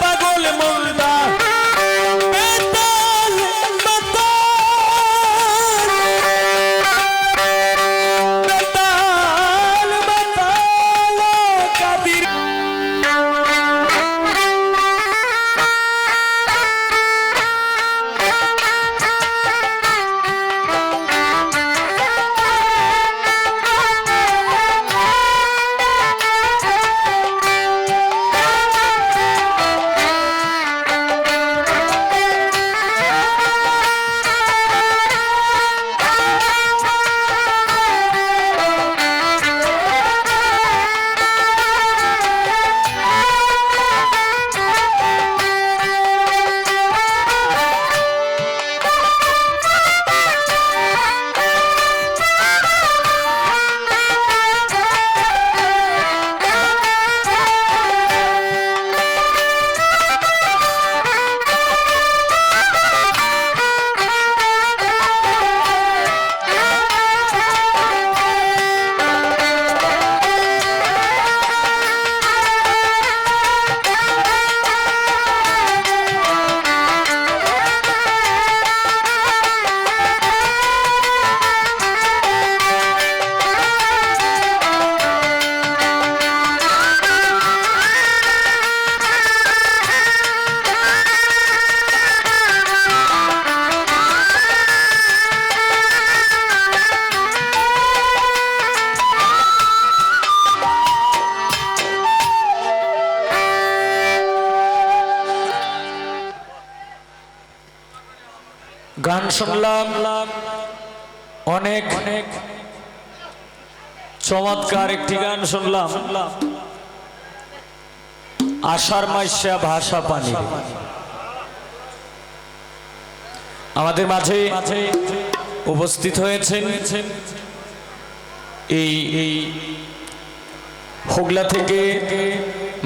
পাগল মুর্দা। গান শুনলাম। অনেক অনেক চমৎকার একটি গান শুনলাম। আষাঢ় মাইশা ভাষা পানি। আমাদের মাঝে উপস্থিত হয়েছেন এই এই হুগলা থেকে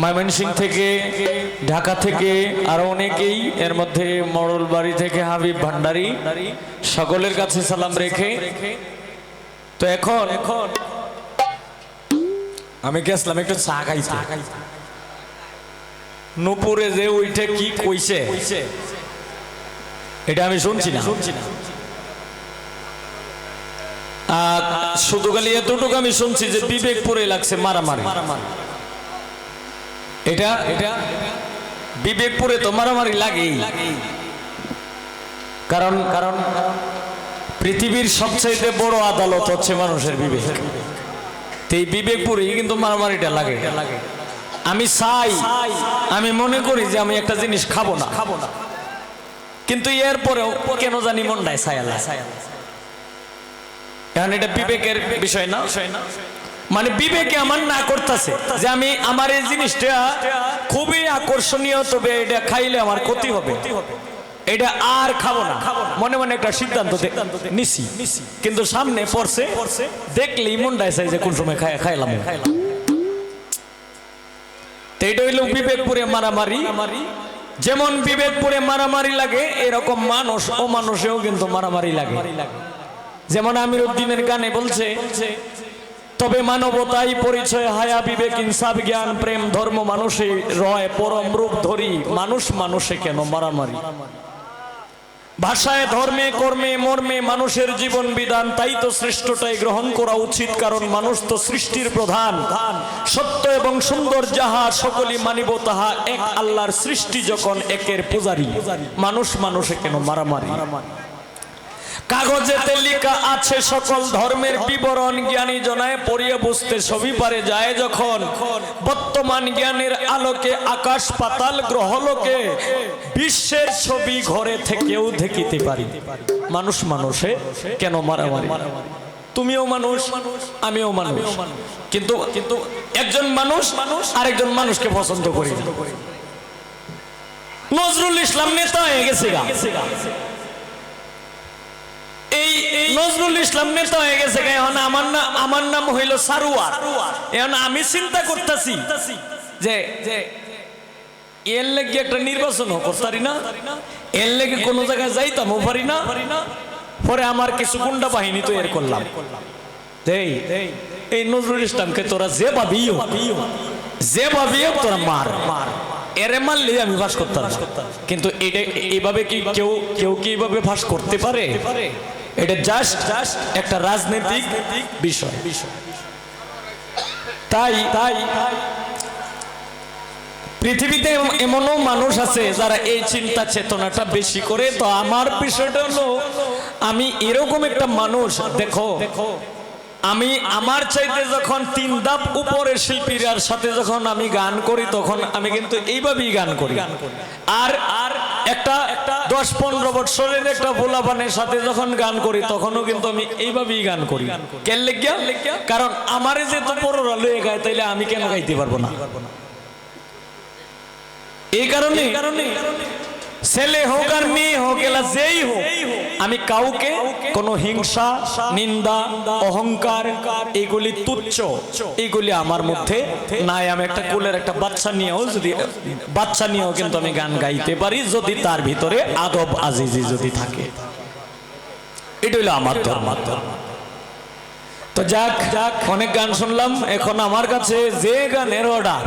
ময়মনসিং থেকে, ঢাকা থেকে, আরও অনেকেই এর মধ্যে মরল বাড়ি থেকে হাবিব ভান্ডারি সকলের কাছে সালাম রেখে। তো এখন এখন আমি গেছিলাম একটু চা খাইতে। নুপুরে যে ওইটা কি কইছে, এটা আমি শুনছি না। শুনছি না শুধু খালি এতটুকু আমি শুনছি যে বিবেকপুরে লাগছে মারামারি। এটা এটা বিবেকপুরে তো মারামারি লাগেই। কারণ কারণ পৃথিবীর সবচাইতে বড় আদালত হচ্ছে মানুষের বিবেক। এই বিবেকপুরে কিন্তু মারামারিটা লাগে। আমি চাই, আমি মনে করি যে আমি একটা জিনিস খাব না। খাব না কিন্তু এরপরেও কেন জানি মনটায় ছায়ালা কারণ এটা বিবেকের বিষয় না। মানে বিবেকে আমার না করতেছে যে আমি আমার এই জিনিসটা খুবই আকর্ষণীয়, তবে এটা খাইলে আমার ক্ষতি হবে। এটা আর খাব না। মনে মনে একটা সিদ্ধান্ত নিছি। কিন্তু সামনে পড়ছে, দেখলেই মনটায় চাই যে কোন সময় খাই খাইলাম। এটা হইল বিবেকপুরে মারামারি। যেমন বিবেকপুরে মারামারি লাগে, এরকম মানুষ ও মানুষেও কিন্তু মারামারি লাগে। যেমন আমির উদ্দিনের গানে বলছে তবে মানবতাই পরিচয়, হায়া, বিবেক, ইনসাফ, জ্ঞান, প্রেম, ধর্ম, মানুষে, রয়, পরম রূপ ধরি, মানুষ মানুষে কেন? মারামারি। ভাষায়, ধর্মে, কর্মে, মর্মে মানুষের জীবন বিধান, তাই তো শ্রেষ্ঠটাই গ্রহণ করা উচিত, কারণ মানুষ তো সৃষ্টির প্রধান। সত্য এবং সুন্দর যাহা সকলই মানিব, তাহা এক আল্লাহর সৃষ্টি যখন একের পূজারী। মানুষ মানুষে কেন? মারামারি। কাগজেতে লেখা আছে সকল ধর্মের বিবরণ জ্ঞানী জনায় পড়িয়ে বুঝতে সবই পারে যায় যখন বর্তমান জ্ঞানের আলোকে আকাশ পাতাল গ্রহলোকে বিশ্বের ছবি ঘরে থেকেও দেখিতে পারি। মানুষ মানুষে কেন মারা মারামারি? তুমিও মানুষ, আমিও মানুষ। কিন্তু কিন্তু একজন মানুষ মানুষ আরেকজন মানুষকে পছন্দ করি নজরুল ইসলাম নেতা হয়ে গেছে এই নজরুল ইসলাম হয়ে গেছে আমার নাম হইল সারুয়ার। আমি যে যে পারি আমার কিছু গুন্ডা বাহিনী তৈরি করলাম। এই নজরুল ইসলামকে তোরা যে পাবি যেভাবে হোক তোরা মার। মার এরে মারলে আমি ফাঁস করতাম। কিন্তু এটা এইভাবে কি কেউ কেউ কি এইভাবে ফাঁস করতে পারে? এটা জাস্ট একটা রাজনৈতিক বিষয়। তাই তাই পৃথিবীতে এমনও মানুষ আছে যারা এই চিন্তা চেতনাটা বেশি করে। তো আমার বিষয়টা হলো, আমি এরকম একটা মানুষ, দেখো, আমি আমার চাইতে যখন তিন ধাপ উপরের শিল্পীরার সাথে যখন আমি গান করি, তখন আমি কিন্তু এইভাবেই গান করি। আর আর একটা একটা দশ পনেরো বৎসরের একটা ভোলাপানের সাথে যখন গান করি, তখনও কিন্তু আমি এইভাবেই গান করি। কেন লেগিয়া কারণ আমারে যে তো বড়রা লয়ে গায়, তাইলে আমি কেন গাইতে পারব না? এই কারণে ছেলে হোক আর মেয়ে হোক এলা যেই হোক আমি কাউকে কোনো হিংসা নিন্দা অহংকার এগুলি তুচ্ছ। এগুলি আমার মধ্যে নাই। আমি একটা কুলের একটা বাচ্চা নিয়েও যদি বাচ্চা নিয়েও কিন্তু আমি গান গাইতে পারি যদি তার ভিতরে আদব আজিজি যদি থাকে। এটা হলো আমার ধর্ম। তো যাক যাক অনেক গান শুনলাম। এখন আমার কাছে যে গানের অর্ডার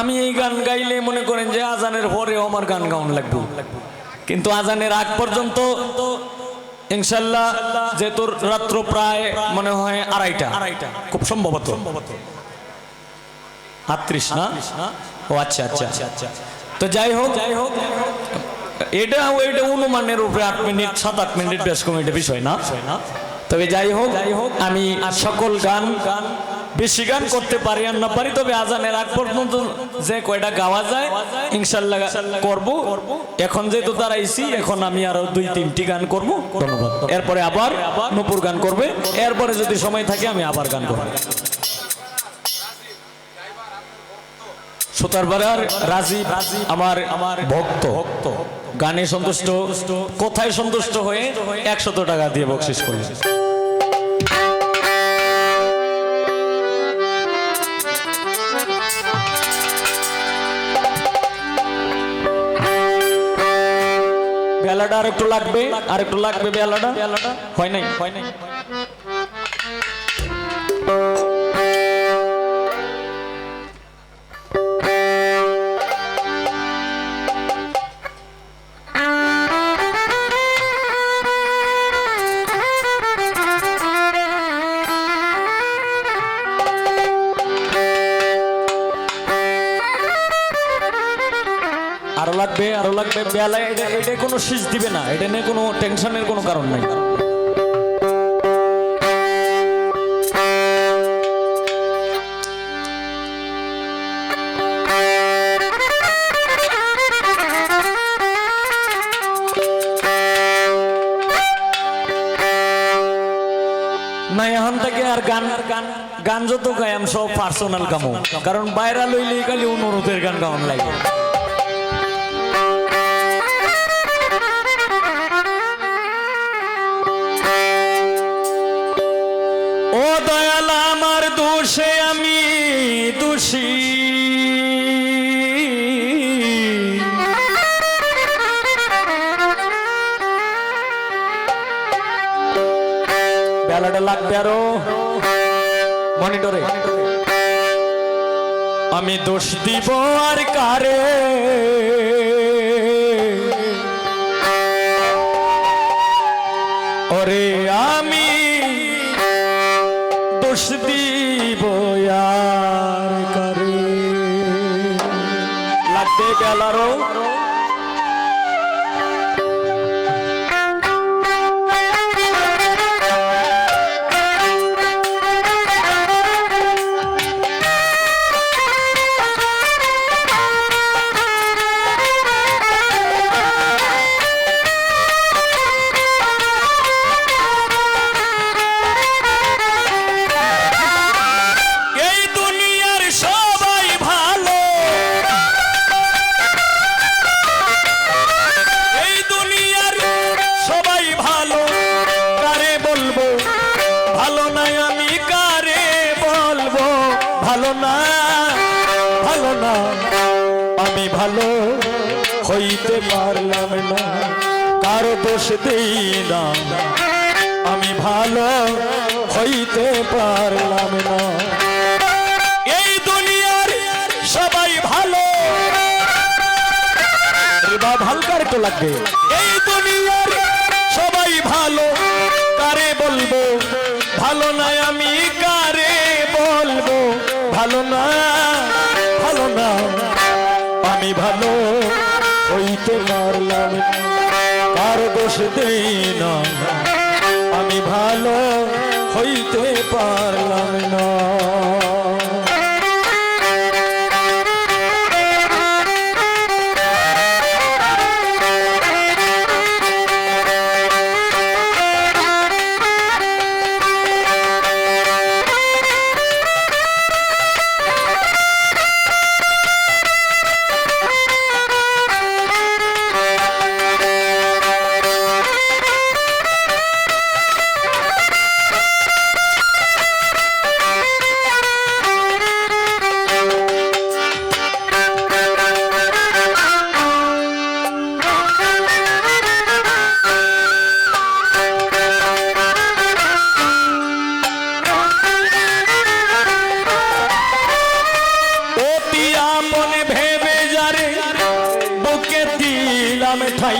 আমি এই গান গাইলে মনে করেন যে আজানের পরেও আমার গান গাউন লাগবে। কিন্তু আজানের আগ পর্যন্ত ইনশাল্লাহ যে তোর রাত্র প্রায় মনে হয় আড়াইটা। আড়াইটা। খুব সম্ভবত। আটত্রিশ না? ও আচ্ছা আচ্ছা। আচ্ছা তো যাই হোক যাই হোক। এটা ওইটা অনুমানের উপরে আট মিনিট সাত আট মিনিট বেশ কম এটা বিষয় না। তবে যাই হোক যাই হোক আমি সকল গান গান বেশি গান করতে পারি আর না পারি তবে আজানের আগ পর্যন্ত যে কয়টা গাওয়া যায় ইনশাল্লাহ করব। এখন যেহেতু দাঁড়াইছি এখন আমি আরও দুই তিনটি গান করব। ধন্যবাদ। এরপরে আবার নূপুর গান করবে। এরপরে যদি সময় থাকে আমি আবার গান করব। সুতারবাড়ার রাজীব আমার আমার ভক্ত ভক্ত। গানে সন্তুষ্ট কোথায় সন্তুষ্ট হয়ে একশত টাকা দিয়ে বকশিস করলেন। বেলাটা আর একটু লাগবে আর একটু লাগবে বেলাটা? হয় নাই? হয় নাই। আরও লাগবে আরও লাগবে, বেলা, এটা এটা কোনো শীষ দিবে না, এটা নিয়ে কোনো টেনশনের কোনো কারণ নাই। গান গান যত গায়াম সব পার্সোনাল কামো কারণ বাইরা লইলে খালি অনুরোধের গান গাওয়ান লাগে। দয়াল আমার দোষে আমি দোষী। বেলাটা লাগবে আরও। মনিটরে। আমি দোষ দিব আর কারে? দোষ দিব আর কারে। লাগবে বেলারও পারলাম না, কারও দোষ দিই না। আমি ভালো হইতে পারলাম না। এই দুনিয়ার সবাই ভালো। হালকার তো লাগবে। এই দুনিয়ার সবাই ভালো। কারে বলব? ভালো না আমি, কারে বলব? ভালো না কার দোষ দেই না। আমি ভালো হইতে পারলাম না।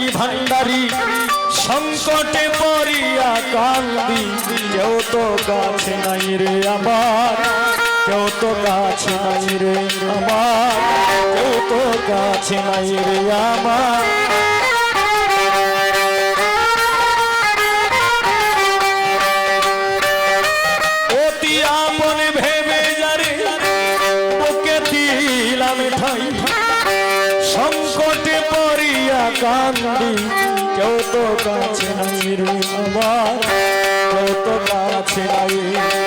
দিলাম ভান্ডারি, সংকটে পড়িয়া কান্দি। কেউ তো কাছে নাই রে আমার, কেউ তো কাছে নাই রে আমার, কেউ তো কাছে নাই রে আমার। কান্দি কেউ তো কাছে নাই রে আমার কেউ তো কাছে নাই।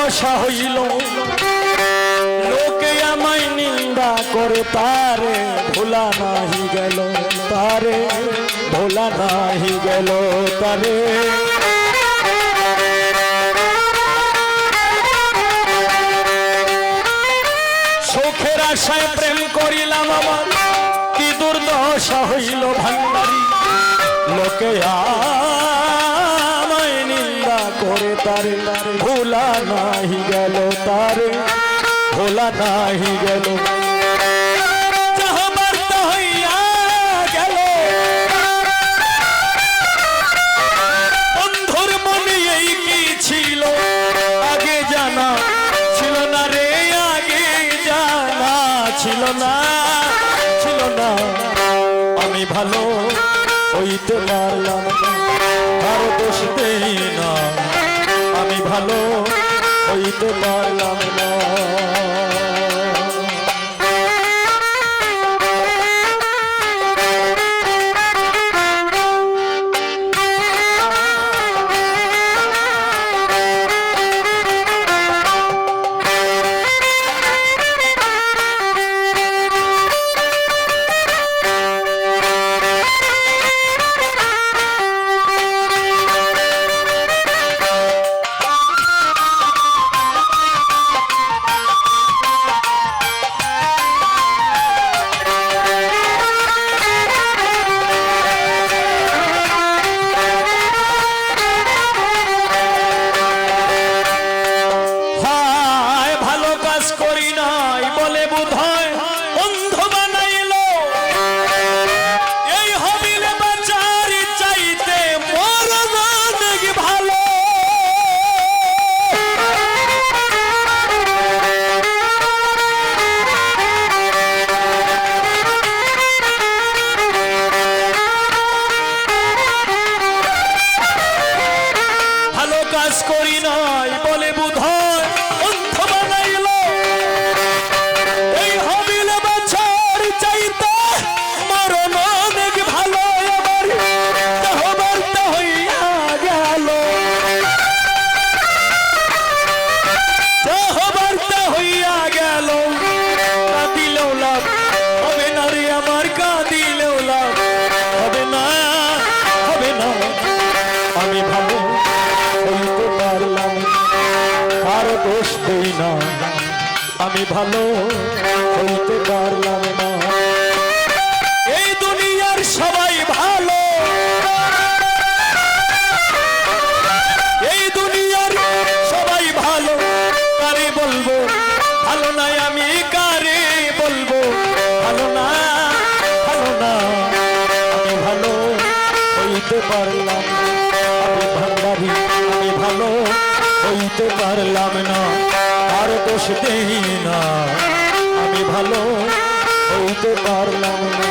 দুর্দশা হইল। লোকে আমায় নিন্দা করে, তারে ভোলা নাহি গেল, তারে ভোলা নাহি গেল, তারে। সুখের আশায় প্রেম করিলাম আমার, কি দুর্দশা হইল ভান্ডারি। লোকে আমায় করে তারে। ভোলা নাহি গেল তারে। ভোলা নাহি গেল। ছিল? না ছিল না আমি ভালো হইতে পারলাম আমি ভালো হইতে পারলাম না। আমি ভালো হইতে পারলাম না। দেই না। আমি ভালো হইতে পারলাম না।